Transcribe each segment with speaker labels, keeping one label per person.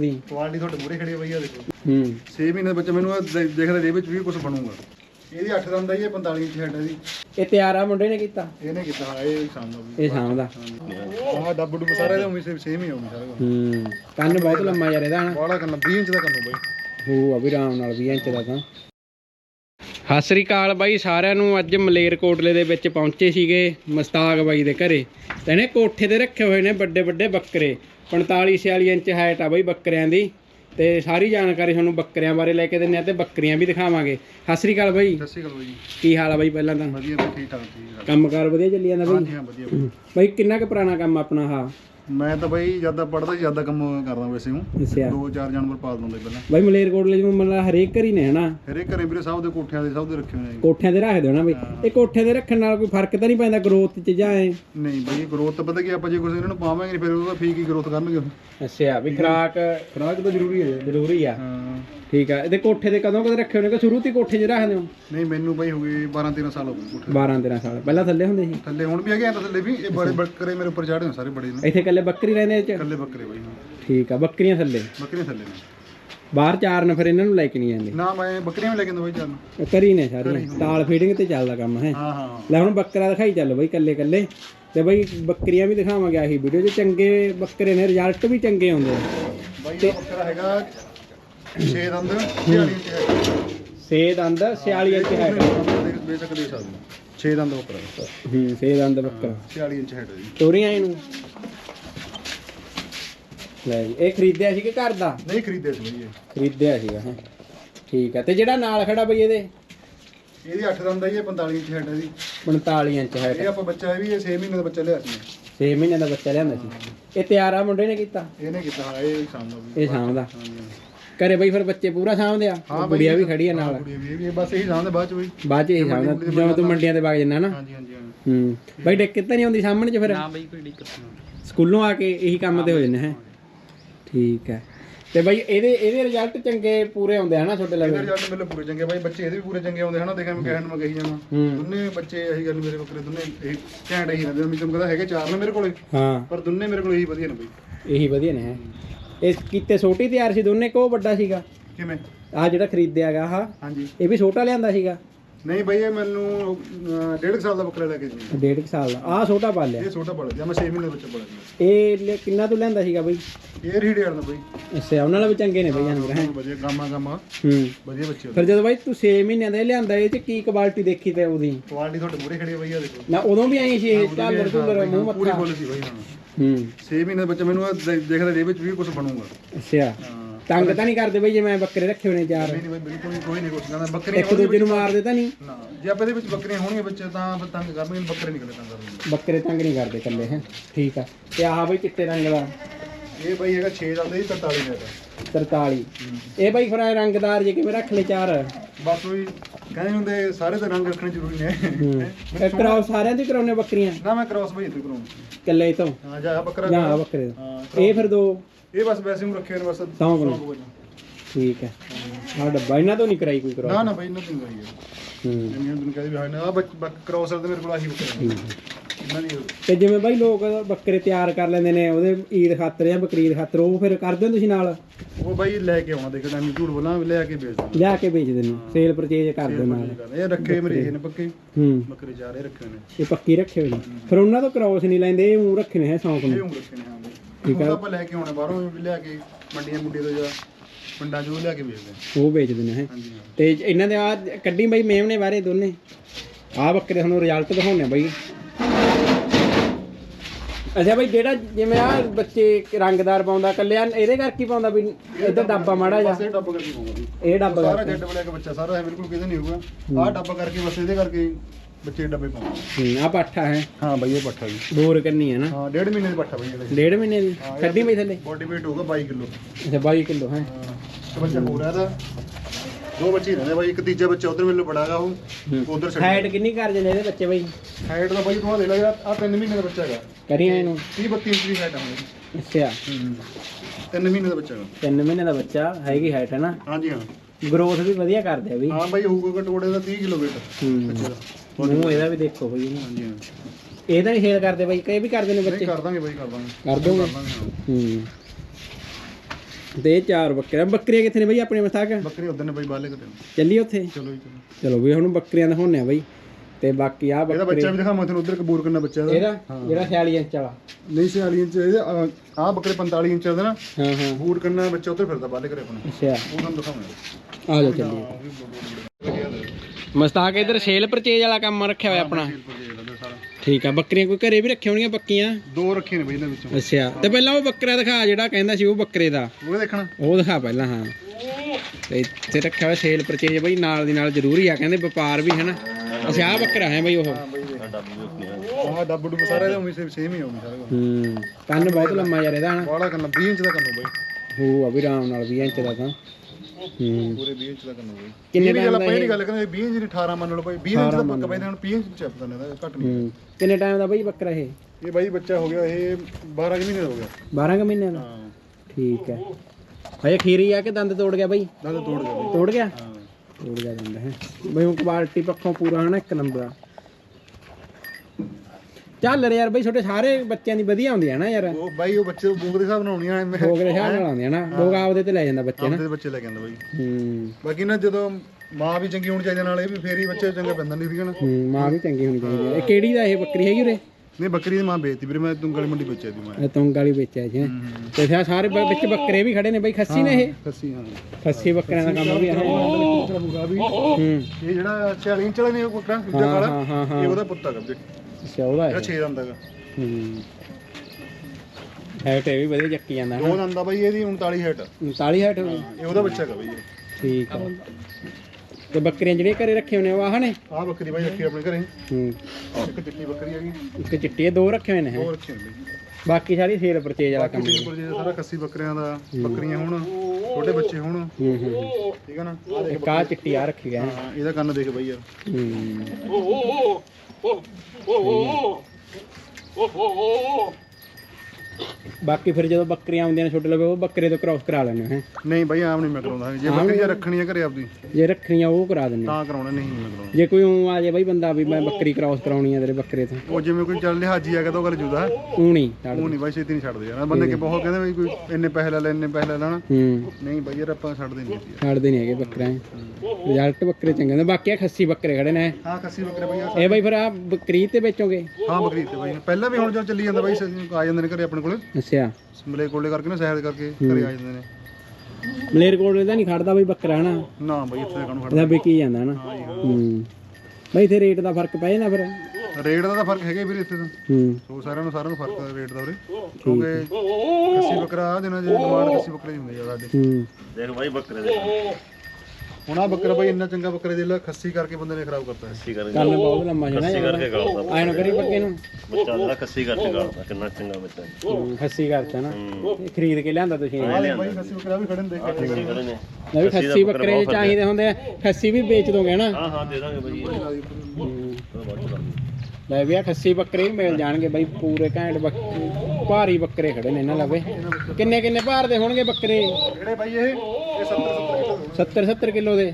Speaker 1: ਦੀ
Speaker 2: quality ਤੁਹਾਡੇ ਮੂਰੇ ਖੜੀ ਆ ਦੇਖੋ।
Speaker 1: ਹੂੰ।
Speaker 2: 6 ਮਹੀਨੇ ਦੇ ਬੱਚੇ ਮੈਨੂੰ ਇਹ ਦੇ- ਦੇਖਦਾ ਦੇ ਵਿੱਚ ਵੀ ਕੁਝ ਬਣੂਗਾ। ਇਹਦੀ 8 ਦੰਦ ਆ ਜੀ ਇਹ 45 ਇੰਚ ਹੈਡ ਹੈ ਜੀ।
Speaker 1: ਇਹ ਤਿਆਰਾ ਮੁੰਡੇ ਨੇ ਕੀਤਾ?
Speaker 2: ਇਹਨੇ ਕੀਤਾ ਹਾਂ ਇਹ ਸ਼ਾਮ ਦਾ ਵੀ।
Speaker 1: ਇਹ ਸ਼ਾਮ ਦਾ।
Speaker 2: ਆਹ ਡੱਬ ਡੁੱਬ ਸਾਰਾ ਇਹਦਾ ਉਮੀ ਸੇਮ ਹੀ ਹੋਊਗੀ ਸਾਰਾ।
Speaker 1: ਹੂੰ। ਕੰਨ ਬਹੁਤ ਲੰਮਾ ਯਾਰ ਇਹਦਾ ਹਨਾ?
Speaker 2: ਬਾਹਲਾ ਕੰਨ 20 ਇੰਚ ਦਾ ਕੰਨੂ ਬਾਈ।
Speaker 1: ਹੋ ਅਭੀ ਆਰਾਮ ਨਾਲ 20 ਇੰਚ ਦਾ ਤਾਂ। ਸਤਿ ਸ੍ਰੀ ਅਕਾਲ ਬਾਈ ਸਾਰਿਆਂ ਨੂੰ ਅੱਜ ਮਲੇਰਕੋਟਲੇ ਦੇ ਵਿੱਚ ਪਹੁੰਚੇ ਸੀਗੇ ਮਸਤਾਕ ਬਾਈ ਦੇ ਘਰੇ। ਤੇ ਇਹਨੇ ਕੋਠੇ ਤੇ ਰੱਖੇ ਹੋਏ ਨੇ ਵੱਡੇ ਵੱਡੇ ਬੱਕਰੇ। 45 46 ਇੰਚ ਹਾਈਟ ਆ ਬਾਈ ਬੱਕਰਿਆਂ ਦੀ। ਤੇ ਸਾਰੀ ਜਾਣਕਾਰੀ ਤੁਹਾਨੂੰ ਬੱਕਰਿਆਂ ਬਾਰੇ ਲੈ ਕੇ ਦਿੰਨੇ ਆ ਤੇ ਬੱਕਰੀਆਂ ਵੀ ਦਿਖਾਵਾਂਗੇ। ਸਤਿ ਸ੍ਰੀ ਅਕਾਲ ਬਾਈ।
Speaker 2: ਸਤਿ ਸ਼੍ਰੀ ਅਕਾਲ ਬਾਈ। ਜੀ
Speaker 1: ਕੀ ਹਾਲ ਆ ਬਾਈ ਪਹਿਲਾਂ ਤਾਂ?
Speaker 2: ਵਧੀਆ ਬਾਈ ਠੀਕ ਠਾਕ ਠੀਕ
Speaker 1: ਕੰਮਕਾਰ ਵਧੀਆ ਚੱਲੀ ਜਾਂਦਾ ਬਾਈ?
Speaker 2: ਹਾਂ ਵਧੀਆ ਬਾਈ।
Speaker 1: ਕਿੰਨਾ ਕੁ ਪੁਰਾਣਾ ਕੰਮ ਆਪਣਾ ਆਹ?
Speaker 2: ਮੈਂ ਤਾਂ ਬਾਈ ਜ਼ਿਆਦਾ ਪੜਦਾ ਜ਼ਿਆਦਾ ਕੰਮ ਕਰਦਾ ਵੈਸੇ ਹੂੰ
Speaker 1: ਅੱਛਾ।
Speaker 2: ਦੋ ਚਾਰ ਜਾਨਵਰ ਪਾਲ ਦਿੰਦੇ ਪਹਿਲਾਂ।
Speaker 1: ਬਾਈ ਮਲੇਰਕੋਟਲੇ ਜਿਵੇਂ ਮਤਲਬ ਹਰੇਕ ਘਰ ਹੀ ਨੇ ਹਨਾ?
Speaker 2: ਹਰੇ ਘਰੇ ਵੀਰੇ ਸਭ ਦੇ ਕੋਠਿਆਂ ਦੇ ਸਭ ਦੇ ਰੱਖੇ ਹੋਏ ਨੇ।
Speaker 1: ਕੋਠਿਆਂ ਤੇ ਰੱਖਦੇ ਹੋ ਨਾ ਬਈ? ਇਹ ਕੋਠੇ ਤੇ ਰੱਖਣ ਨਾਲ ਕੋਈ ਫ਼ਰਕ ਤਾਂ ਨਹੀਂ ਪੈਂਦਾ ਗਰੋਥ ਚ ਜਾਂ ਐ?
Speaker 2: ਨਹੀਂ ਬਾਈ ਗਰੋਥ ਤਾਂ ਪਤਾ ਕੀ ਆਪਾਂ ਜੇ ਕੁਝ ਇਹਨਾਂ ਨੂੰ ਪਾਵਾਂਗੇ ਨਹੀਂ ਫਿਰ ਉਹਦਾ ਫੀਕ ਹੀ ਗਰੋਥ ਕਰਨਗੇ।
Speaker 1: ਅੱਛਾ ਵੀ ਖਰਾਕ
Speaker 2: ਖੁਰਾਕ ਤਾਂ ਜ਼ਰੂਰੀ ਹੈ
Speaker 1: ਜ਼ਰੂਰੀ ਆ।
Speaker 2: ਹਾਂ।
Speaker 1: ਠੀਕ ਆ। ਇਹਦੇ ਕੋਠੇ ਤੇ ਕਦੋਂ ਕਦੇ ਰੱਖੇ ਹੋਣੇ? ਕਿ ਸ਼ੁਰੂ ਤੋਂ ਹੀ ਕੋਠੇ 'ਚ ਰੱਖਦੇ ਹੋ
Speaker 2: ਨਹੀਂ ਮੈਨੂੰ ਬਾਈ ਹੋ ਗਏ 12 13 ਸਾਲ ਹੋ ਗਏ ਕੋਠੇ।
Speaker 1: 12 13 ਸਾਲ। ਪਹਿਲਾਂ ਥੱਲੇ ਹੁੰਦੇ ਸੀ।
Speaker 2: ਥੱਲੇ ਹੁਣ ਵੀ ਹੈਗੇ ਆ ਥੱਲੇ ਵੀ। ਇਹ ਬੜੇ ਬੱਕਰੇ ਮੇਰੇ ਉੱਪਰ ਚੜ੍ਹੇ ਹੋਏ ਸਾਰੇ ਬੜੇ ਨੇ।
Speaker 1: ਇੱਥੇ ਇਕੱਲੇ ਬੱਕਰੀ ਰਹਿੰਦੇ ਇਹ ਚ?
Speaker 2: ਥੱਲੇ ਬੱਕਰੇ ਬਾਈ ਹਾਂ।
Speaker 1: ਠੀਕ ਆ ਬੱਕਰੀਆਂ ਥੱਲੇ?
Speaker 2: ਬੱਕਰੀਆਂ ਥੱਲੇ ਨੇ।
Speaker 1: ਬਾਹਰ ਚਾਰਨ ਫਿਰ ਇਹਨਾਂ ਨੂੰ ਲੈ ਕੇ ਨਹੀਂ ਜਾਂਦੇ?
Speaker 2: ਨਾ ਮੈਂ ਬੱਕਰੀਆਂ ਵੀ ਲੈ ਕੇ ਬਾਈ ਚੱਲ।
Speaker 1: ਇਹ ਕਰੀ ਨੇ ਸਾਰੀਆਂ। ਤਾਲ ਫੀਡਿੰਗ ਤੇ ਚੱਲਦਾ ਕੰਮ ਹੈ?
Speaker 2: ਹਾਂ ਹਾਂ।
Speaker 1: ਲੈ ਹੁਣ ਬੱਕਰਾ ਦਿਖਾਈ ਚੱਲ ਬਈ ਕੱਲੇ ਕੱਲੇ ਤੇ ਬਈ ਬੱਕਰੀਆਂ ਵੀ ਦਿਖਾਵਾਂਗੇ ਆਹੀ ਵੀਡੀਓ 'ਚ। ਚੰਗੇ ਬੱਕਰੇ ਨੇ ਰਿਜ਼ਲਟ ਵੀ ਚੰਗੇ ਆਉਂਦੇ
Speaker 2: ਬਾਈ ਇਹ ਬੱਕਰਾ ਹੈਗਾ 6 ਦੰਦ 46 ਇੰਚ ਹੈ।
Speaker 1: ਸੇ ਦੰਦ 46 ਇੰਚ ਹੈ।
Speaker 2: ਬੇਸ਼ੱਕ ਦੇ ਸਕਦੇ 6 ਦੰਦ ਬੱਕਰਾ
Speaker 1: ਹੂੰ। ਸੇ ਦੰਦ ਬੱਕਰਾ
Speaker 2: 46 ਇੰਚ ਹੈਡ ਹੈ ਜੀ।
Speaker 1: ਤੋਰੀਆਂ ਇਹਨੂੰ? ਲੈ ਜੀ ਇਹ ਖਰੀਦਿਆ ਸੀ ਕਿ ਘਰ ਦਾ?
Speaker 2: ਨਹੀਂ ਖਰੀਦੇ ਸੀ ਬਾਈ ਇਹ।
Speaker 1: ਖਰੀਦਿਆ ਸੀਗਾ ਹੈ। ਠੀਕ ਹੈ ਤੇ ਜਿਹੜਾ ਨਾਲ ਖੜਾ ਬਈ ਇਹਦੇ?
Speaker 2: ਇਹਦੀ 8 ਦੰਦ ਆ ਜੀ ਇਹ 45 ਇੰਚ ਹੈਡ ਹੈ ਜੀ।
Speaker 1: 45 ਇੰਚ ਹੈ।
Speaker 2: ਇਹ ਆਪਾਂ ਬੱਚਾ ਇਹ ਵੀ ਇਹ 6 ਮਹੀਨੇ ਦਾ ਬੱਚਾ ਲਿਆ ਸੀ।
Speaker 1: 6 ਮਹੀਨੇ ਦਾ ਬੱਚਾ ਲਿਆਂਦਾ ਸੀ। ਇਹ ਤਿਆਰਾ ਮੁੰਡੇ ਨੇ ਕੀਤਾ?
Speaker 2: ਇਹਨੇ ਕੀਤਾ ਹਾਂ ਇਹ ਸ਼ਾਮ ਦਾ ਵੀ
Speaker 1: ਇਹ ਸ਼ਾਮ ਦਾ
Speaker 2: ਹਾਂਜੀ। ਹਾਂ
Speaker 1: ਘਰੇ ਬਈ ਫਿਰ ਬੱਚੇ ਪੂਰਾ ਸਾਂਭਦੇ ਆ।
Speaker 2: ਹਾਂ
Speaker 1: ਗੁੜੀਆ ਵੀ ਖੜੀ ਆ ਨਾਲ।
Speaker 2: ਕੁੜੀ ਵੀ ਇਹ ਬਸ ਇਹੀ ਸਾਹਮਣੇ ਬਾਅਦ ਚ ਬਈ।
Speaker 1: ਬਾਅਦ ਚ ਇਹ ਸਾਂਭਦਾ ਜਦੋਂ ਤੂੰ ਮੰਡੀਆਂ ਤੇ ਵਗ ਜੰਨਾ ਨਾ।
Speaker 2: ਹਾਂਜੀ ਹਾਂਜੀ ਹਾਂ
Speaker 1: ਹੂੰ ਬਈ ਦਿੱਕਤ ਤਾਂ ਨਹੀਂ ਆਉਂਦੀ ਸਾਹਮਣੇ ਚ ਫਿਰ?
Speaker 2: ਨਾ ਬਈ ਕੋਈ ਦਿੱਕਤ ਨਹੀਂ
Speaker 1: ਸਕੂਲੋਂ ਆ ਕੇ ਇਹੀ ਕੰਮ ਤੇ ਹੋ ਜੰਨੇ ਹੈ? ਠੀਕ ਹੈ। ਤੇ ਬਈ ਇਹਦੇ ਇਹਦੇ ਰਿਜ਼ਲਟ ਚੰਗੇ ਪੂਰੇ ਆਉਂਦੇ ਆ ਨਾ ਛੋਟੇ
Speaker 2: ਇਹਦੇ ਰਿਜ਼ਲਟ ਮੇਰੇ ਪੂਰੇ ਚੰਗੇ ਬਾਈ ਬੱਚੇ ਇਹਦੇ ਵੀ ਪੂਰੇ ਚੰਗੇ ਆਉਂਦੇ ਹਨਾ ਦੇਖਣ ਨੂੰ ਕਹਿਣ ਨੂੰ ਮੈਂ ਕਹੀ ਜਾਵਾਂ।
Speaker 1: ਹੂੰ।
Speaker 2: ਦੋਨੇ ਬੱਚੇ ਇਹੀ ਗੱਲ ਮੇਰੇ ਬੱਕਰੇ ਦੋਨੇ ਇਹ ਘੈਂਟ ਹੀ ਰਹਿੰਦੇ ਮੈਂ ਤੁਹਾਨੂੰ ਕਹਿੰਦਾ ਹੈਗੇ ਚਾਰ ਨੇ ਮੇਰੇ ਕੋਲੇ
Speaker 1: ਹਾਂ।
Speaker 2: ਪਰ ਦੋਨੇ ਮੇਰੇ ਕੋਲ ਇਹੀ ਵਧੀਆ ਨੇ ਬਈ।
Speaker 1: ਇਹੀ ਵਧੀਆ ਨੇ ਹੈ। ਇਹ ਕੀਤੇ ਛੋਟੀ ਤਿਆਰ ਸੀ ਦੋਨੇ ਕੋ ਵੱਡਾ ਸੀਗਾ।
Speaker 2: ਕਿਵੇਂ?
Speaker 1: ਆ ਜਿਹੜਾ ਖਰੀਦਿਆਗਾ ਆਹ।
Speaker 2: ਹਾਂਜੀ।
Speaker 1: ਇਹ ਵੀ ਛੋਟਾ ਲਿਆਂਦਾ ਸੀਗਾ।
Speaker 2: ਨਹੀਂ ਬਈ ਇਹ ਮੈਨੂੰ ਅਹ, ਡੇਢ ਕੁ ਸਾਲ ਦਾ ਬੱਕਰਾ ਲੈ ਕੇ ਜੀ
Speaker 1: ਡੇਢ ਕੁ ਸਾਲ ਦਾ। ਆਹ ਛੋਟਾ ਪਾਲਿਆ
Speaker 2: ਇਹ ਛੋਟਾ ਪੜ ਗਿਆ ਮੈਂ 6 ਮਹੀਨੇ ਬੱਚਾ ਪੜ ਗਿਆ
Speaker 1: ਇਹ ਲੈ- ਕਿੰਨਾ ਤੋਂ ਲਿਆਂਦਾ ਸੀਗਾ ਬਈ?
Speaker 2: ਇਹ ਰੀਡ ਯਾਰ ਦਾ ਬਈ।
Speaker 1: ਅੱਛਾ ਉਹਨਾਂ ਨਾਲ ਵੀ ਚੰਗੇ ਨੇ ਬਈ ਜਾਨਵਰ ਹੈ
Speaker 2: ਵਧੀਆ ਗਾਮਾ ਗਾਮਾ।
Speaker 1: ਹੂੰ।
Speaker 2: ਵਧੀਆ ਬੱਚੇ ਉਹਦੇ।
Speaker 1: ਫਿਰ ਜਦੋਂ ਬਾਈ ਤੂੰ 6 ਮਹੀਨਿਆਂ ਦਾ ਇਹ ਲਿਆਂਦਾ ਇਹ ਚ ਕੀ ਕੁਆਲਿਟੀ ਦੇਖੀ ਤੇ ਉਹਦੀ?
Speaker 2: ਕੁਆਲਿਟੀ ਤੁਹਾਡੇ ਮੂਰੇ ਖੜੀ ਹੋਈ ਆ ਦੇਖੋ।
Speaker 1: ਨਾ ਉਦੋਂ ਵੀ ਆਈ ਸੀ ਇਹ ਝਾਲਰ ਝੁਲਰ ਮੂੰਹ
Speaker 2: ਪੂਰੀ
Speaker 1: ਮੱਥਾ।
Speaker 2: ਫੁੱਲ ਸੀ ਬਈ ਹਾਂ।
Speaker 1: ਹੂੰ।
Speaker 2: 6 ਮਹੀਨੇ ਦਾ ਬੱਚਾ ਮੈਨੂੰ ਇਹ ਦੇ- ਦੇਖਦਾ ਦੇ ਵਿੱਚ ਵੀ ਕੁਝ ਬਣੂਗਾ।
Speaker 1: ਅੱਛਾ।
Speaker 2: ਹਾਂ।
Speaker 1: ਤੰਗ ਤਾਂ ਨਹੀਂ ਕਰਦੇ ਬਈ ਜੇ ਮੈਂ ਬੱਕਰੇ ਰੱਖੇ ਹੋਣੇ ਚਾਰ।
Speaker 2: ਨਹੀਂ ਨਹੀਂ ਬਈ ਬਿਲਕੁਲ ਨਹੀਂ ਕੋਈ ਨਹੀਂ ਕੁਝ ਕਹਿੰਦਾ ਬੱਕਰੀਆਂ
Speaker 1: ਇੱਕ ਦੂਜੇ ਨੂੰ ਮਾਰਦੇ ਤਾਂ ਨਹੀਂ।
Speaker 2: ਨਾ ਜੇ ਆਪੇ ਦੇ ਵਿੱਚ ਬੱਕਰੀਆਂ ਹੋਣਗੀਆਂ ਬੱਚੇ ਤਾਂ ਫਿਰ ਤੰਗ ਕਰਨਗੇ ਬੱਕਰੇ ਨਿਕਲੇ ਤੰਗ ਕਰਨਗੇ।
Speaker 1: ਬੱਕਰੇ ਤੰਗ ਨਹੀਂ ਕਰਦੇ ਇਕੱਲੇ ਹੈ। ਠੀਕ ਆ। ਤੇ ਆਹ ਬਈ ਚਿੱਟੇ ਰੰਗ ਦਾ।
Speaker 2: ਇਹ ਬਈ ਹੈਗਾ 6 ਦਾ ਤੇ 43 ਦਾ
Speaker 1: 43 ਇਹ ਬਈ ਫਿਰ ਐਂ ਰੰਗਦਾਰ ਜੇ ਕਿਵੇਂ ਰੱਖ ਲੈ ਚਾਰ।
Speaker 2: ਬਸ ਉਹੀ ਕਹਿੰਦੇ ਹੁੰਦੇ ਸਾਰੇ ਤਾਂ ਰੰਗ ਰੱਖਣੇ ਜ਼ਰੂਰੀ ਨੇ।
Speaker 1: ਹੂੰ। ਇਹ ਕਰਾਓ ਸਾਰਿਆਂ ਦੀ ਕਰਾਉਣੇ ਬੱਕਰੀਆਂ?
Speaker 2: ਨਾ ਮੈਂ ਕ੍ਰਾਸ ਬਈ ਇੱਥੇ ਕਰਾਉਂ।
Speaker 1: ਇਕੱਲੇ ਤੋਂ?
Speaker 2: ਹਾਂ ਜਾ ਬੱਕਰਾ
Speaker 1: ਜਾਂ ਬੱਕਰੇ ਤੋਂ।
Speaker 2: ਹਾਂ
Speaker 1: ਇਹ ਫਿਰ ਦੋ?
Speaker 2: ਇਹ ਬਸ ਵੈਸੇ ਨੂੰ ਰੱਖੇ ਨੇ ਬਸ
Speaker 1: ਤਾਂ ਬਣਾ।
Speaker 2: ਸ਼ੌਕ ਵਜੋਂ।
Speaker 1: ਠੀਕ ਹੈ। ਆਹ ਡੱਬਾ ਇਹਨਾਂ ਤੋਂ ਨਹੀਂ ਕਰਾਈ ਕੋਈ ਕਰਾਓ
Speaker 2: ਨਾ ਨਾ ਬਈ ਇਹਨਾਂ ਤੋਂ ਨਹੀਂ ਹੈ
Speaker 1: ਹੂੰ।
Speaker 2: ਜਿੰਨੀਆਂ ਤੁਹਾਨੂੰ ਕਹਿੰਦੇ ਵੀ ਹਾਂ ਨਾ ਬੱਕ ਕ੍ਰਾਸ ਤੇ ਮੇਰੇ ਕੋਲ ਆਹੀ ਬੱਕਰੇ ਨੇ। ਇਹਨਾਂ ਦੀ
Speaker 1: ਤੇ ਜਿਵੇਂ ਬਾਈ ਲੋਕ ਬੱਕਰੇ ਤਿਆਰ ਕਰ ਲੈਂਦੇ ਨੇ ਉਹਦੇ ਈਦ ਖਾਤਰ ਜਾਂ ਬਕਰੀਦ ਖਾਤਰ ਉਹ ਫਿਰ ਕਰਦੇ ਹੋ ਤੁਸੀਂ ਨਾਲ?
Speaker 2: ਉਹ ਬਾਈ ਲੈ ਕੇ ਆਉਣਾ ਦੇਖਦਾ ਨਹੀਂ ਝੂਠ ਬੋਲਾਂ ਲੈ ਕੇ ਵੇਚਦਾ
Speaker 1: ਲਿਆ ਕੇ ਵੇਚਦੇ ਨੇ ਸੇਲ ਪਰਚੇਜ ਕਰਦੇ ਨਾਲ?
Speaker 2: ਇਹ ਰੱਖੇ ਮੇਰੇ ਇਹ ਨੇ ਪੱਕੇ।
Speaker 1: ਹੂੰ।
Speaker 2: ਬੱਕਰੇ ਜਾ ਰਹੇ ਰੱਖੇ ਨੇ।
Speaker 1: ਇਹ ਪੱਕੀ ਰੱਖੇ ਹੋਏ ਨੇ। ਫਿਰ ਉਹਨਾਂ ਤੋਂ ਕ੍ਰੋਸ ਨਹੀਂ ਲੈਂਦੇ ਇਹ ਊਂ ਰੱਖੇ ਨੇ ਹੈ ਸ਼ੌਂਕ
Speaker 2: ਇਹ
Speaker 1: ਨੂੰ
Speaker 2: ਉਂਗ ਰੱਖੇ ਨੇ ਹਾਂ ਬਈ। ਠੀਕ ਆ। ਆਪਾਂ ਲੈ ਕੇ ਆਉਣੇ ਬਾਹਰੋਂ ਵੀ ਲਿਆ ਕੇ ਮੰਡੀਆਂ ਮੁੰਡੀ ਤੋਂ ਜਾਂ ਪਿੰਡਾਂ ਚੋਂ ਲਿਆ ਕੇ ਵੇਚਦੇ
Speaker 1: ਉਹ ਵੇਚਦੇ ਨੇ ਹੈ?
Speaker 2: ਹਾਂਜੀ ਹਾਂ।
Speaker 1: ਤੇ ਇਹਨਾਂ ਦੇ ਆ ਕੱਢੀ ਬਾਈ ਮੇਮਣੇ ਬਾਰੇ ਦੋਨੇ? ਆ ਬੱਕਰੇ ਤੁਹਾਨੂੰ ਰਿਜ਼ਲਟ ਦਿਖਾਉਣੇ ਬਾਈ। ਅੱਛਾ ਬਾਈ ਜਿਹੜਾ ਜਿਵੇਂ ਆ ਬੱਚੇ ਰੰਗਦਾਰ ਪਾਉਂਦਾ ਕੱਲਿਆ ਇਹਦੇ ਕਰਕੇ ਹੀ ਪਾਉਂਦਾ ਵੀ ਇੱਧਰ ਡੱਬਾ ਮਾੜਾ ਜਾ
Speaker 2: ਬਸ ਇਹ ਡੱਬ ਕਰਕੇ ਪਾਉਂਗਾ
Speaker 1: ਇਹ ਡੱਬਾ
Speaker 2: ਸਾਰਾ ਜੱਟ ਬਲਿਆ ਕੇ ਬੱਚਾ ਸਾਰਾ ਹੈ ਬਿਲਕੁਲ ਕਿਤੇ ਨਹੀਂ ਹੋਊਗਾ। ਆਹ ਡੱਬ ਕਰਕੇ ਬਸ ਇਹਦੇ ਕਰਕੇ ਬੱਚੇ ਡੱਬੇ ਪਾਉਂਦੇ
Speaker 1: ਹੂੰ ਆ ਪੱਠਾ ਹੈ।
Speaker 2: ਹਾਂ ਬਈ ਇਹ ਪੱਠਾ ਜੀ।
Speaker 1: ਬੋਰ ਕਰਨੀ ਹੈ ਨਾ?
Speaker 2: ਹਾਂ ਡੇਢ ਮਹੀਨੇ ਦੀ ਪੱਠਾ ਬਈ ਇਹਦੇ
Speaker 1: ਡੇਢ ਮਹੀਨੇ ਦੀ? ਕੱਢੀ ਬਈ ਥੱਲੇ?
Speaker 2: ਬੋਡੀ weight ਹੋਊਗਾ 22 ਕਿਲੋ।
Speaker 1: ਅੱਛਾ 22 ਕਿਲੋ ਹੈ।
Speaker 2: ਤੇ ਬੱਚਾ ਹੋ ਰਿਹਾ ਦਾ ਦੋ ਬੱਚੇ ਰਹਿੰਦੇ ਬਾਈ ਇੱਕ ਤੀਜਾ ਬੱਚਾ ਉਧਰ ਮੈਨੂੰ ਬੜਾਗਾ ਉਹ ਉਧਰ ਛੱਡ
Speaker 1: ਹਾਈਟ ਕਿੰਨੀ ਕਰ ਜਾਂਦੇ ਇਹਦੇ ਬੱਚੇ ਬਾਈ?
Speaker 2: ਹਾਈਟ ਦਾ ਬਾਈ ਤੂੰ ਦੇਖ ਲੈ ਆ 3 ਮਹੀਨੇ ਦਾ ਬੱਚਾ ਹੈਗਾ।
Speaker 1: ਕਰੀਆਂ ਇਹਨੂੰ?
Speaker 2: 30 32 ਇੰਚ ਦੀ ਹਾਈਟ ਆ
Speaker 1: ਅੱਛਾ।
Speaker 2: ਤਿੰਨ ਮਹੀਨੇ ਦਾ ਬੱਚਾ ਹੈਗਾ।
Speaker 1: ਤਿੰਨ ਮਹੀਨੇ ਦਾ ਬੱਚਾ ਹੈਗੀ ਹਾਈਟ ਹੈ ਨਾ?
Speaker 2: ਹਾਂਜੀ ਹਾਂ।
Speaker 1: ਗਰੋਥ ਵੀ ਵਧੀਆ ਕਰਦੇ ਆ ਬਈ।
Speaker 2: ਹਾਂ ਬਾਈ ਹੋਊਗਾ ਘਟੋੜੇ ਦਾ 30 ਕਿਲੋ weight
Speaker 1: ਹੂੰ।
Speaker 2: ਬੱਚੇ ਦਾ।
Speaker 1: ਮੂੰਹ ਇਹਦਾ ਵੀ ਦੇਖੋ ਬਈ।
Speaker 2: ਹਾਂਜੀ ਹਾਂ।
Speaker 1: ਇਹ ਤਾਂ ਨਹੀਂ ਕਰਦੇ ਬਾਈ ਕਈ ਵੀ ਕਰਦੇ ਨੇ ਬੱਚੇ?
Speaker 2: ਕਰ ਦਾਂਗੇ ਬਾਈ ਕਰ ਦਾਂਗੇ।
Speaker 1: ਕਰ ਦੋਗੇ?
Speaker 2: ਹੂੰ।
Speaker 1: ਤੇ ਇਹ ਚਾਰ ਬੱਕਰੀਆਂ। ਬੱਕਰੀਆਂ ਕਿੱਥੇ ਨੇ ਬਈ ਆਪਣੇ ਮਸਤਾਕ
Speaker 2: ਬੱਕਰੀ ਉਧਰ ਨੇ ਬਾਈ ਬਾਲੇ ਕਰੇ
Speaker 1: ਚੱਲੀ ਉੱਥੇ?
Speaker 2: ਚਲੋ ਜੀ ਚਲੋ।
Speaker 1: ਚਲੋ ਵੀ ਹੁਣ ਬੱਕਰੀਆਂ ਦਿਖਾਉਣੇ ਆ ਬਈ। ਤੇ ਬਾਕੀ ਆ
Speaker 2: ਇਹਦਾ
Speaker 1: ਬੱਕਰੀ
Speaker 2: ਬੱਚਾ ਵੀ ਦਿਖਾਵਾਂ ਤੁਹਾਨੂੰ ਉਧਰ ਕਬੂਰ ਕਰਨਾ ਬੱਚਾ ਇਹਦਾ।
Speaker 1: ਇਹਦਾ? ਜਿਹੜਾ 46 ਇੰਚ ਵਾਲਾ।
Speaker 2: ਨਹੀਂ 46 ਇੰਚ ਇਹਦੇ ਆ ਬੱਕਰੇ 45 ਇੰਚ ਦਾ ਨਾ।
Speaker 1: ਹਾਂ ਹਾਂ।
Speaker 2: ਬੂਟ ਕਰਨਾ ਬੱਚਾ ਉੱਧਰ ਫਿਰਦਾ ਬਾਲੇ ਕਰੇ ਆਪਣਾ।
Speaker 1: ਅੱਛਾ।
Speaker 2: ਉਹ ਤੁਹਾਨੂੰ ਦਿਖਾਵਾਂਗੇ।
Speaker 1: ਆ ਜਾ ਚੱਲੀਏ। ਮਸਤਾਕ ਇਧਰ ਸੇਲ ਪਰਚੇਜ ਵਾਲਾ ਕੰਮ ਰੱਖਿਆ ਹੋਇਆ ਆਪਣਾ। ਠੀਕ ਆ ਬੱਕਰੀਆਂ ਕੋਈ ਘਰੇ ਵੀ ਰੱਖੀਆਂ ਹੋਣਗੀਆਂ ਪੱਕੀਆਂ?
Speaker 2: ਦੋ ਰੱਖੇ ਨੇ ਬਈ ਇਹਨਾਂ ਵਿੱਚੋਂ।
Speaker 1: ਅੱਛਾ ਤੇ ਪਹਿਲਾਂ ਉਹ ਬੱਕਰਾ ਦਿਖਾ ਜਿਹੜਾ ਕਹਿੰਦਾ ਸੀ ਉਹ ਬੱਕਰੇ ਦਾ।
Speaker 2: ਉਹ ਦੇਖਣਾ।
Speaker 1: ਉਹ ਦਿਖਾ ਪਹਿਲਾਂ ਹਾਂ। ਤੇ ਇੱਥੇ ਰੱਖਿਆ ਹੋਇਆ ਸੇਲ ਪਰਚੇਜ ਬਈ ਨਾਲ ਦੀ ਨਾਲ ਜ਼ਰੂਰੀ ਆ ਕਹਿੰਦੇ ਵਪਾਰ ਵੀ ਹਨਾ। ਅੱਛਾ ਆ ਬੱਕਰਾ ਹੈ ਬਈ ਉਹ।
Speaker 2: ਆਹ ਡੱਬ ਡੁੱਬ ਸਾਰਾ ਇਹਦਾ ਉਮੀ ਸੇਮ ਹੀ ਆਉਣੀ ਸਾਰਾ
Speaker 1: ਹੂੰ ਕੰਨ ਬਹੁਤ ਲੰਮਾ ਯਾਰ ਇਹਦਾ ਹਨਾ।
Speaker 2: ਬਾੜਾ ਕਰਨਾ 20 ਇੰਚ ਦਾ ਕਰਨਾ ਬਾਈ।
Speaker 1: ਹੋ ਆ ਵੀ ਆਰਾਮ ਨਾਲ 20 ਇੰਚ ਦਾ ਤਾਂ। ਹੂੰ।
Speaker 2: ਪੂਰੇ 20 ਇੰਚ ਦਾ ਕਰਨਾ ਬਾਈ।
Speaker 1: ਕਿੰਨੇ
Speaker 2: ਕਿੰਨੇ ਗੱਲ
Speaker 1: ਟਾਈਮ ਦਾ
Speaker 2: ਆਪਾਂ ਇਹ
Speaker 1: ਇਹ?
Speaker 2: ਨਹੀਂ ਗੱਲ ਕਰਦੇ 20 ਇੰਚ ਦੀ 18 ਮੰਨ ਲਓ ਬਾਈ 20 ਇੰਚ ਦਾ ਪੱਕਾ ਬਾਈ ਹੁਣ 20 ਇੰਚ ਚੱਪ ਕਰਨਾ ਇਹਦਾ ਘੱਟ ਨਹੀਂ।
Speaker 1: ਹੂੰ। ਕਿੰਨੇ ਟਾਈਮ ਦਾ ਬਈ ਬੱਕਰਾ ਇਹ?
Speaker 2: ਇਹ ਬਾਈ ਬੱਚਾ ਹੋ ਗਿਆ ਇਹ 12 ਕੁ ਮਹੀਨੇ ਦਾ ਹੋ ਗਿਆ।
Speaker 1: 12 ਕੁ ਮਹੀਨਿਆਂ ਦਾ?
Speaker 2: ਹਾਂ।
Speaker 1: ਠੀਕ ਹੈ। ਹਜੇ ਖੀਰੀ ਆ ਕੇ ਦੰਦ ਤੋੜ ਗਿਆ ਬਈ?
Speaker 2: ਦੰਦ ਤੋੜ ਗਿਆ
Speaker 1: ਤੋੜ ਗਿਆ?
Speaker 2: ਹਾਂ।
Speaker 1: ਤੋੜ ਗਿਆ ਦੰਦ ਹੈ। ਬਈ ਉਹ ਕੁਆਲਿਟੀ ਪੱਖੋਂ ਪੂਰਾ ਹਨਾ ਇੱਕ ਨੰਬਰ ਆ। ਚੱਲ ਯਾਰ ਬਈ ਛੋਟੇ ਸਾਰੇ ਬੱਚਿਆਂ ਦੀ ਵਧੀਆ ਹੁੰਦੀ ਹੈ ਨਾ ਯਾਰ।
Speaker 2: ਉਹ ਬਾਈ ਉਹ ਬੱਚੇ ਬੂਕ ਦੇ ਹਿਸਾਬ ਨਾਲ ਹੋਣੀ ਆ ਮੈਂ
Speaker 1: ਲੋਕ ਦੇ ਹਿਸਾਬ ਨਾਲ ਆਉਂਦੇ ਆ ਨਾ ਲੋਕ ਆਪਦੇ ਤੇ ਲੈ ਜਾਂਦਾ ਬੱਚੇ ਨਾ।
Speaker 2: ਆਪਦੇ ਬੱਚੇ ਲੈ ਆਂਦਾ ਬਾਈ।
Speaker 1: ਹੂੰ।
Speaker 2: ਬਾਕੀ ਨਾ ਜਦੋਂ ਮਾਂ ਵੀ ਚੰਗੀ ਹੋਣੀ ਚਾਹੀਦੀ ਨਾਲ ਇਹ ਵੀ ਫੇਰ ਹੀ ਬੱਚੇ ਚੰਗੇ ਪੈਂਦਾ ਨਹੀਂ ਹੈ ਨਾ।
Speaker 1: ਹੂੰ ਮਾਂ ਵੀ ਚੰਗੀ ਹੋਣੀ ਚਾਹੀਦੀ ਹੈ ਇਹ ਕਿਹੜੀ ਦਾ ਇਹ ਬੱਕਰੀ ਹੈਗੀ ਉਰੇ?
Speaker 2: ਨਹੀਂ ਬੱਕਰੀ ਦੀ ਮਾਂ ਵੇਚਤੀ ਵੀਰੇ ਮੈਂ ਤੁੰਗਲ ਮੰਡੀ ਵੇਚਿਆ ਦੀ ਮੈਂ।
Speaker 1: ਇਹ ਤੁੰਗ ਵਾਲੀ ਵੇਚਿਆ ਜੀ ਤੇ ਫਿਰ ਸਾਰੇ ਵਿੱਚ ਬੱਕਰੇ ਵੀ ਖੜੇ ਨੇ ਬਈ ਖੱਸੀ ਨੇ ਇਹ?
Speaker 2: ਖੱਸੀ ਹਾਂ।
Speaker 1: ਖੱਸੀ ਬੱਕਰਿਆਂ ਦਾ ਕੰਮ ਵੀ ਹੂੰ।
Speaker 2: ਇਹ ਜਿਹੜਾ 40 ਇੰਚ ਵਾਲਾ ਉਹ ਕੁੱਕੜਾ ਦੂਜਾ ਕਾਲਾ। ਇਹ ਉਹਦਾ ਪੁੱਤ ਵੀਰੇ।
Speaker 1: ਅੱਛਾ ਉਹਦਾ ਹੈ
Speaker 2: 6 ਦੰਦ ਹੈਗਾ।
Speaker 1: ਹੂੰ। ਹੈਟ ਇਹ ਵੀ ਵਧੀਆ ਚੱਕੀ ਜਾਂਦਾ
Speaker 2: ਦੋ ਦੰਦ ਆ ਬਾਈ ਇਹਦੀ 39 ਹੈਟ
Speaker 1: 39 ਹੈਟ
Speaker 2: ਇਹ ਉਹਦਾ ਬੱਚਾ ਹੈਗਾ ਬਾਈ ਇਹ।
Speaker 1: ਠੀਕ ਹੈ ਤੇ ਬੱਕਰੀਆਂ ਜਿਹੜੀਆਂ ਘਰੇ ਰੱਖੇ ਹੋਣੇ ਉਹ ਆਹ ਨੇ?
Speaker 2: ਆਹ ਬੱਕਰੀ ਬਾਈ ਰੱਖੀ ਆਪਣੇ ਘਰੇ।
Speaker 1: ਹੂੰ।
Speaker 2: ਇੱਕ ਚਿੱਟੀ ਬੱਕਰੀ ਹੈਗੀ।
Speaker 1: ਇੱਕ ਚਿੱਟੀ ਇਹ ਦੋ ਰੱਖੇ ਹੋਏ ਨੇ ਹੈਂ।
Speaker 2: ਉਹ ਰੱਖੀ ਬਾਈ।
Speaker 1: ਬਾਕੀ ਸਾਰੀ ਸੇਲ ਪਰਚੇਜ ਵਾਲਾ ਕੰਮ
Speaker 2: ਬਾਕੀ ਜੇ ਸਾਰਾ ਖੱਸੀ ਬੱਕਰੀਆਂ ਦਾ ਬੱਕਰੀਆਂ ਹੋਣ ਛੋਟੇ ਬੱਚੇ ਹੋਣ।
Speaker 1: ਹੂੰ ਹੂੰ ਹੂੰ।
Speaker 2: ਠੀਕ ਹੈ ਨਾ? ਆਹ ਦੇਖ
Speaker 1: ਇੱਕ ਚਿੱਟੀ ਆ ਰੱਖੀ ਗਿਆ
Speaker 2: ਹਾਂ ਇਹਦਾ ਕੰਨ ਦੇਖ ਬਾਈ ਯਾਰ।
Speaker 1: ਹੂੰ। โอ้โอ้โอ้โอ้โอ้ ਬਾਕੀ ਫਿਰ ਜਦੋਂ ਬੱਕਰੀਆਂ ਆਉਂਦੀਆਂ ਨੇ ਛੋਟੇ ਲਵੇ ਉਹ ਬੱਕਰੇ ਤੋਂ ਕ੍ਰਾਸ ਕਰਾ ਲੈਣੇ ਹੈ।
Speaker 2: ਨਹੀਂ ਬਾਈ ਆਮ ਨਹੀਂ ਮੈਂ ਕਰਾਉਂਦਾ ਜੇ ਬੱਕਰੀਆਂ ਰੱਖਣੀਆਂ ਘਰੇ ਆਪਦੀ
Speaker 1: ਜੇ ਰੱਖਣੀਆਂ ਉਹ ਕਰਾ ਦਿੰਦੇ
Speaker 2: ਤਾਂ ਕਰਾਉਣਾ ਨਹੀਂ ਮੈਂ ਕਰਾਉਂਦਾ।
Speaker 1: ਜੇ ਕੋਈ ਊਂ ਆ ਜੇ ਬਈ ਬੰਦਾ ਵੀ ਮੈਂ ਬੱਕਰੀ ਕ੍ਰਾਸ ਕਰਾਉਣੀ ਆ ਤੇਰੇ ਬੱਕਰੇ ਤੋਂ।
Speaker 2: ਉਹ ਜਿਵੇਂ ਕੋਈ ਚੱਲ ਲਿਹਾਜੀ ਆ ਗਿਆ ਤਾਂ ਉਹ ਗੱਲ ਜੁਦਾ
Speaker 1: ਊਂ ਨਹੀਂ
Speaker 2: ਉਹ ਨਹੀਂ ਬਾਈ ਛੇਤੀ ਨਹੀਂ ਛੱਡਦੇ ਯਾਰ। ਬੰਦੇ ਕਿ ਬਹੁਤ ਕਹਿੰਦੇ ਬਈ ਕੋਈ ਇੰਨੇ ਪੈਸੇ ਲੈ ਲੈ ਇੰਨੇ ਪੈਸੇ ਲੈ ਲੈਣਾ।
Speaker 1: ਹੂੰ।
Speaker 2: ਨਹੀਂ ਬਾਈ ਯਾਰ ਆਪਾਂ ਛੱਡਦੇ ਨਹੀਂ
Speaker 1: ਛੱਡਦੇ ਨਹੀਂ ਹੈਗੇ ਬੱਕਰੇ। ਰਿਜ਼ਲਟ ਬੱਕਰੇ ਚੰਗੇ ਨੇ। ਬਾਕੀ ਆ ਖੱਸੀ ਬੱਕਰੇ ਖੜੇ ਨੇ।
Speaker 2: ਹਾਂ ਖੱਸੀ ਬੱਕਰੇ ਬਾਈ
Speaker 1: ਇਹ ਬਈ ਫਿਰ ਆ ਬੱਕਰੀ ਤੇ ਵੇਚੋਗੇ?
Speaker 2: ਹਾਂ ਬੱਕਰੀ ਤੇ ਬਾਈ। ਪਹਿਲਾਂ ਵੀ ਹੁਣ ਜਦੋਂ ਚੱਲੀ ਜਾਂਦਾ ਬਾਈ ਆ ਜਾਂਦੇ ਨੇ ਘਰੇ ਆਪਣੇ ਕੋਲੇ।
Speaker 1: ਅੱਛਾ।
Speaker 2: ਮਲੇ ਕੋਲੇ ਕਰਕੇ ਨਾ ਸਹਿਰ ਕਰਕੇ ਘਰੇ ਆ ਜਾਂਦੇ ਨੇ।
Speaker 1: ਮਲੇਰਕੋਟਲੇ ਦਾ ਨਹੀਂ ਖੜਦਾ ਬਈ ਬੱਕਰਾ ਹਨਾ?
Speaker 2: ਨਾ ਬਾਈ ਇੱਥੇ ਕਾਹਨੂੰ
Speaker 1: ਇਹਦਾ ਵਿਕੀ ਜਾਂਦਾ ਹਨਾ? ਹੂੰ ਬਈ ਤੇ ਰੇਟ ਦਾ ਫ਼ਰਕ ਪੈ ਜਾਂਦਾ ਫਿਰ?
Speaker 2: ਖੜਦਾ ਰੇਟ ਦਾ ਤਾਂ ਫ਼ਰਕ ਹੈਗਾ ਹੀ ਵੀਰੇ ਇੱਥੇ ਤਾਂ।
Speaker 1: ਹੂੰ।
Speaker 2: ਸੋ ਸਾਰਿਆਂ ਨੂੰ ਸਾਰਿਆਂ ਨੂੰ ਫ਼ਰਕ ਹੈ ਰੇਟ ਦਾ ਵੀਰੇ। ਕਿਉਂਕਿ ਖੱਸੀ ਬੱਕਰਾ ਆ ਦਿਨਾਂ ਜੇ ਡਿਮਾਂਡ ਖੱਸੀ ਬੱਕਰੇ ਦੀ ਹੁੰਦੀ ਆ ਸਾਡੇ।
Speaker 1: ਹੂੰ।
Speaker 3: ਦੇਖ ਭਾਈ ਬੱਕਰੇ ਦੇ।
Speaker 2: ਹੁਣ ਆ ਬੱਕਰਾ ਬਾਈ ਇੰਨਾ ਚੰਗਾ ਬੱਕਰੇ ਦੇ ਲਾ ਖੱਸੀ ਕਰਕੇ ਬੰਦੇ ਨੇ ਖਰਾਬ ਕਰਤਾ। ਹੈ
Speaker 3: ਖੱਸੀ ਕਰਕੇ
Speaker 1: ਕੰਨ ਬਹੁਤ ਲੰਮਾ ਜਣਾ
Speaker 3: ਖੱਸੀ ਕਰਕੇ ਗਾਲਦਾ
Speaker 1: ਆਇਨ ਕਰੀ ਬੱਕੇ ਨੂੰ।
Speaker 3: ਬੱਚਾ ਜਿਹੜਾ ਖੱਸੀ ਕਰਕੇ ਗਾਲਦਾ ਕਿੰਨਾ ਚੰਗਾ ਬੱਚਾ
Speaker 1: ਹੂੰ, ਖੱਸੀ ਕਰਤਾ ਨਾ। ਇਹ ਖਰੀਦ ਕੇ ਲਿਆਂਦਾ ਤੁਸੀਂ।
Speaker 2: ਆ ਲੈ ਬਾਈ ਖੱਸੀ ਬੱਕਰਾ ਵੀ ਖੜੇ ਨੇ ਦੇਖ ਕੇ
Speaker 3: ਖੱਸੀ ਖੜੇ ਨੇ।
Speaker 1: ਲੈ ਵੀ ਖੱਸੀ ਬੱਕਰੇ ਜੇ ਚਾਹੀਦੇ ਹੁੰਦੇ ਆ। ਖੱਸੀ ਵੀ ਵੇਚ ਦੋਗੇ ਨਾ।
Speaker 3: ਹਾਂ ਹਾਂ ਦੇ ਦਾਂਗੇ ਭਾਈ
Speaker 1: ਹੂੰ।
Speaker 3: ਚਲੋ ਬਾਅਦ ਚ ਕਰ
Speaker 1: ਲੈ ਵੀ ਆ ਖੱਸੀ ਬੱਕਰੇ ਵੀ ਮਿਲ ਜਾਣਗੇ ਬਾਈ ਪੂਰੇ ਘੈਂਟ ਬੱਕਰੇ ਭਾਰੀ ਬੱਕਰੇ ਖੜੇ ਨੇ ਇਹਨਾਂ ਲਵੇ। ਕਿੰਨੇ ਕਿੰਨੇ ਭਾਰ ਦੇ ਹੋਣਗੇ ਬੱਕਰੇ?
Speaker 2: ਜਿਹੜੇ ਬਾਈ ਇਹ ਇਹ 70 70
Speaker 1: 70 70 ਕਿਲੋ ਦੇ।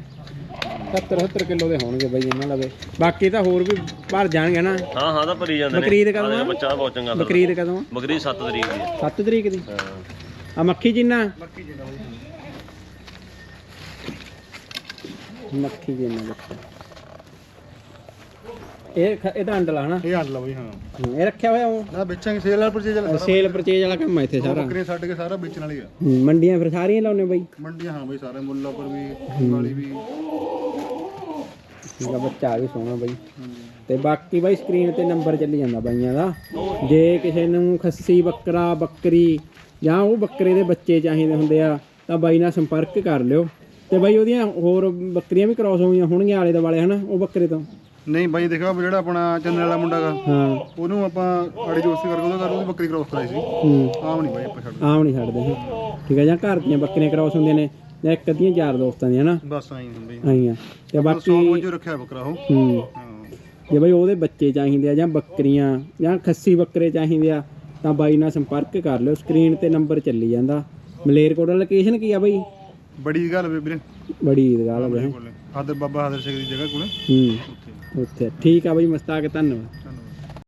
Speaker 1: 70 70 ਕਿਲੋ ਦੇ ਹੋਣਗੇ ਬਾਈ ਇਹਨਾਂ ਲਵੇ ਬਾਕੀ ਤਾਂ ਹੋਰ ਵੀ ਭਰ ਜਾਣਗੇ ਨਾ।
Speaker 3: ਹਾਂ ਹਾਂ ਤਾਂ ਭਰੀ ਜਾਂਦੇ ਨੇ।
Speaker 1: ਬਕਰੀਦ ਕਦੋਂ ਆ?
Speaker 3: ਬੱਚਾ ਬਹੁਤ ਚੰਗਾ ਫਿਰ
Speaker 1: ਬਕਰੀਦ ਕਦੋਂ
Speaker 3: ਬਕਰੀਦ 7 ਤਰੀਕ ਦੀ ਹੈ
Speaker 1: 7 ਤਰੀਕ ਦੀ?
Speaker 3: ਹਾਂ।
Speaker 1: ਆ ਮੱਖੀ ਜਿੰਨਾ?
Speaker 2: ਮੱਕੀ ਜਿੰਨਾ ਬਾਈ।
Speaker 1: ਮੱਖੀ ਜਿੰਨਾ ਬੱਕਰਾ ਇਹ ਖ- ਇਹਦਾ ਅੰਡਲਾ ਹਨਾ
Speaker 2: ਇਹ ਹੱਲ ਲਾ ਬਾਈ ਹਾਂ।
Speaker 1: ਹੂੰ, ਇਹ ਰੱਖਿਆ ਹੋਇਆ ਉਹ।
Speaker 2: ਨਾ ਵੇਚਾਂਗੇ ਸੇਲ ਵਾਲਾ ਪਰਚੇਜ ਵਾਲਾ ਸਾਰਾ
Speaker 1: ਸੇਲ ਪਰਚੇਜ ਵਾਲਾ ਕੰਮ ਆ ਇੱਥੇ ਸਾਰਾ।
Speaker 2: ਬੱਕਰੀਆਂ ਛੱਡ ਕੇ ਸਾਰਾ ਵੇਚਣ ਵਾਲੀ ਆ।
Speaker 1: ਹੂੰ, ਮੰਡੀਆਂ ਫਿਰ ਸਾਰੀਆਂ ਲਾਉਨੇ ਬਾਈ?
Speaker 2: ਮੰਡੀਆਂ ਹਾਂ ਬਾਈ ਸਾਰੇ ਮੁੱਲਾਪੁਰ ਵੀ ਵਾਲੀ ਵੀ।
Speaker 1: ਇਹਦਾ ਬੱਚਾ ਵੀ ਸੋਹਣਾ ਬਾਈ। ਤੇ ਬਾਕੀ ਬਾਈ ਸਕਰੀਨ ਤੇ ਨੰਬਰ ਚੱਲੀ ਜਾਂਦਾ ਬਾਈਆਂ ਦਾ। ਜੇ ਕਿਸੇ ਨੂੰ ਖੱਸੀ ਬੱਕਰਾ ਬੱਕਰੀ ਜਾਂ ਉਹ ਬੱਕਰੇ ਦੇ ਬੱਚੇ ਚਾਹੀਦੇ ਹੁੰਦੇ ਆ ਤਾਂ ਬਾਈ ਨਾਲ ਸੰਪਰਕ ਕਰ ਲਿਓ। ਤੇ ਬਾਈ ਉਹਦੀਆਂ ਹੋਰ ਬੱਕਰੀਆਂ ਵੀ ਕ੍ਰਾਸ ਹੋਈਆਂ ਹੋਣਗੀਆਂ ਆਲੇ ਦੁਆਲੇ ਹਨਾ ਉਹ ਬੱਕਰੇ ਤੋਂ।
Speaker 2: ਨਹੀਂ ਬਾਈ ਦੇਖੋ ਜਿਹੜਾ ਆਪਣਾ ਚੰਨਣ ਵਾਲਾ ਮੁੰਡਾ ਗਾ
Speaker 1: ਹਾਂ।
Speaker 2: ਉਹਨੂੰ ਆਪਾਂ ਆੜੀ ਦੋਸਤੀ ਕਰਕੇ ਉਹਦਾ ਕਰ ਉਹਦੀ ਬੱਕਰੀ ਕ੍ਰੋਸ ਕਰਾਈ ਸੀ।
Speaker 1: ਹੂੰ।
Speaker 2: ਆਮ ਨਹੀਂ ਬਾਈ ਆਪਾਂ ਛੱਡ
Speaker 1: ਆਮ ਨਹੀਂ ਛੱਡਦੇ ਹੈ ਠੀਕ ਹੈ ਜਾਂ ਘਰ ਦੀਆਂ ਬੱਕਰੀਆਂ ਕ੍ਰਾਸ ਹੁੰਦੀਆਂ ਨੇ ਜਾਂ ਇੱਕ ਅੱਧੀਆਂ ਯਾਰ ਦੋਸਤਾਂ ਦੀਆਂ ਨਾ
Speaker 2: ਬਸ ਆਈ ਹੁੰਦੀ
Speaker 1: ਆਈਆਂ ਤੇ ਬਾਕੀ
Speaker 2: ਸੌ ਵਜੇ ਰੱਖਿਆ ਬੱਕਰਾ ਉਹ।
Speaker 1: ਹੂੰ।
Speaker 2: ਹਾਂ।
Speaker 1: ਜੇ ਬਈ ਉਹਦੇ ਬੱਚੇ ਚਾਹੀਦੇ ਆ ਜਾਂ ਬੱਕਰੀਆਂ ਜਾਂ ਖੱਸੀ ਬੱਕਰੇ ਚਾਹੀਦੇ ਆ ਤਾਂ ਬਾਈ ਨਾਲ ਸੰਪਰਕ ਕਰ ਲਿਓ। ਸਕਰੀਨ ਤੇ ਨੰਬਰ ਚੱਲੀ ਜਾਂਦਾ। ਮਲੇਰਕੋਟਲਾ ਲੋਕੇਸ਼ਨ ਕੀ ਆ ਬਾਈ?
Speaker 2: ਬੜੀ ਗੱਲ ਵੀਰੇ
Speaker 1: ਬੜੀ ਈਦਗਾਹ ਲੱਗੇ
Speaker 2: ਕੋਲੇ। ਹਾਦਰ ਬਾਬਾ ਹਾਦਰ ਸਿੰਘ ਦੀ ਜਗ੍ਹਾ ਕੋਲੇ।
Speaker 1: ਹੂੰ। ਉੱਥੇ ਠੀਕ ਆ ਬਾਈ ਮਸਤਾਕ ਧੰਨਵਾਦ।